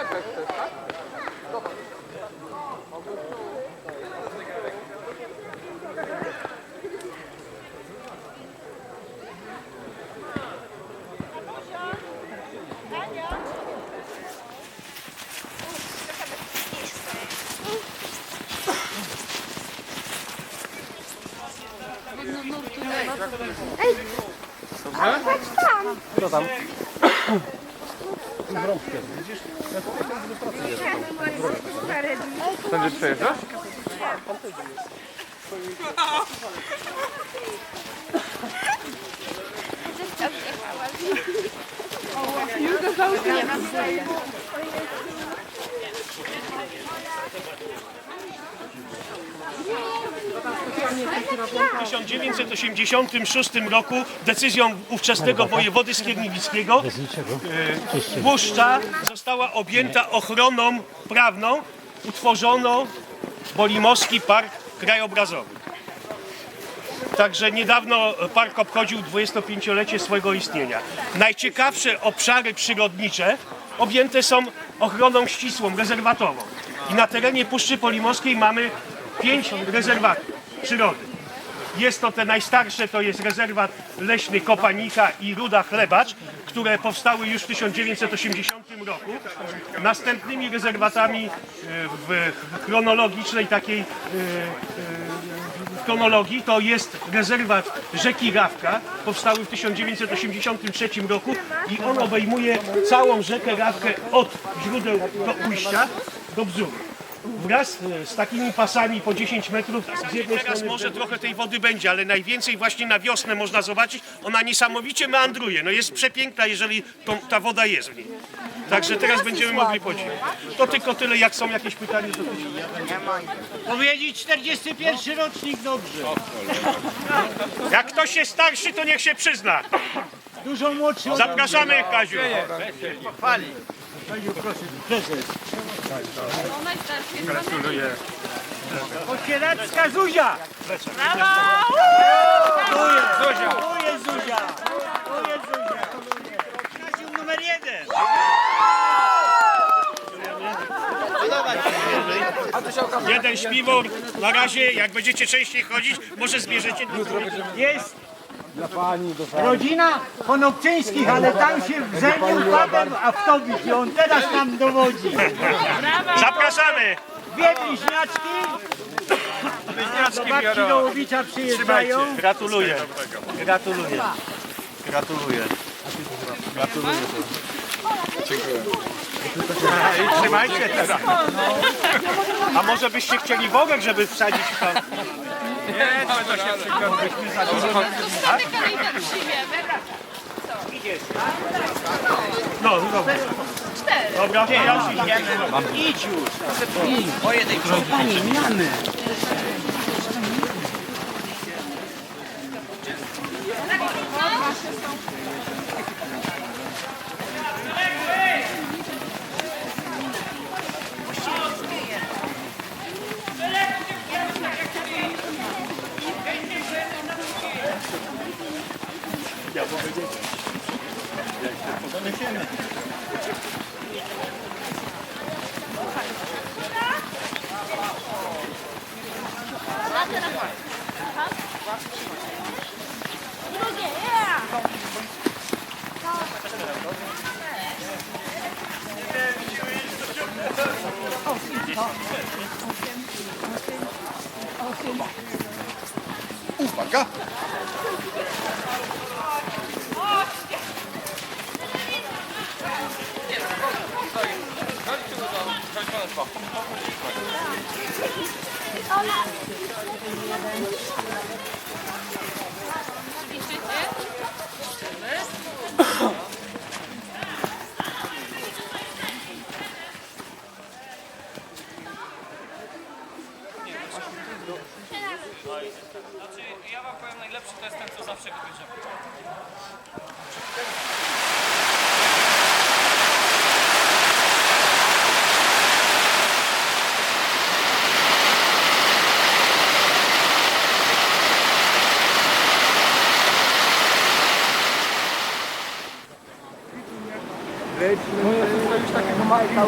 Chlebek też, tak? Dobra. Ej! Dobrze? Patrz tam! Co tam? Będzie przejeżdżać? W 1986 roku decyzją ówczesnego wojewody skierniewickiego e, Puszcza została objęta ochroną prawną. Utworzono Bolimowski Park Krajobrazowy. Także niedawno park obchodził 25-lecie swojego istnienia. Najciekawsze obszary przyrodnicze objęte są ochroną ścisłą, rezerwatową. I na terenie Puszczy Polimowskiej mamy pięć rezerwatów przyrody. Jest to te najstarsze, to jest rezerwat leśny Kopanika i Ruda Chlebacz, które powstały już w 1980 roku. Następnymi rezerwatami e, w chronologicznej takiej e, w chronologii to jest rezerwat rzeki Rawka, powstały w 1983 roku i on obejmuje całą rzekę Rawkę od źródeł do ujścia do bzuru. Wraz z takimi pasami po 10 metrów z jednej Teraz może trochę tej wody będzie, ale najwięcej właśnie na wiosnę można zobaczyć. Ona niesamowicie meandruje. No jest przepiękna, jeżeli tą, ta woda jest w niej. Także teraz będziemy mogli podziwiać. To tylko tyle, jak są jakieś pytania. To Powiedzieć 41 rocznik dobrze. jak ktoś jest starszy, to niech się przyzna. Dużo młodszy od Zapraszamy, Kaziu. Otwieracka Zuzia. Brawo! Tu jest Zuzia. Tu jest Zuzia. Tu jest Zuzia. Gimnazjum numer jeden. Jeden śpiwór. Na razie, jak będziecie częściej chodzić, może zbierzecie. Jest rodzina Konopczyńskich, ale tam się wzemił padem autobus i on teraz nam dowodzi. Zapraszamy. Dwie bliźniaczki. Do babci do Łowicza przyjeżdżają. Gratuluję. Gratuluję. Gratuluję. Gratuluję. I trzymajcie teraz. A może byście chcieli wogę, żeby wsadzić to? Nie, to się przyglądaliśmy za dużo. No, no dobra. Dobra, ja już. Idę. Idź. Już. Я погоди. Uwaga! Znaczy, ja wam powiem najlepszy to jest ten, co zawsze go bierzemy. No jest już takiego Majka,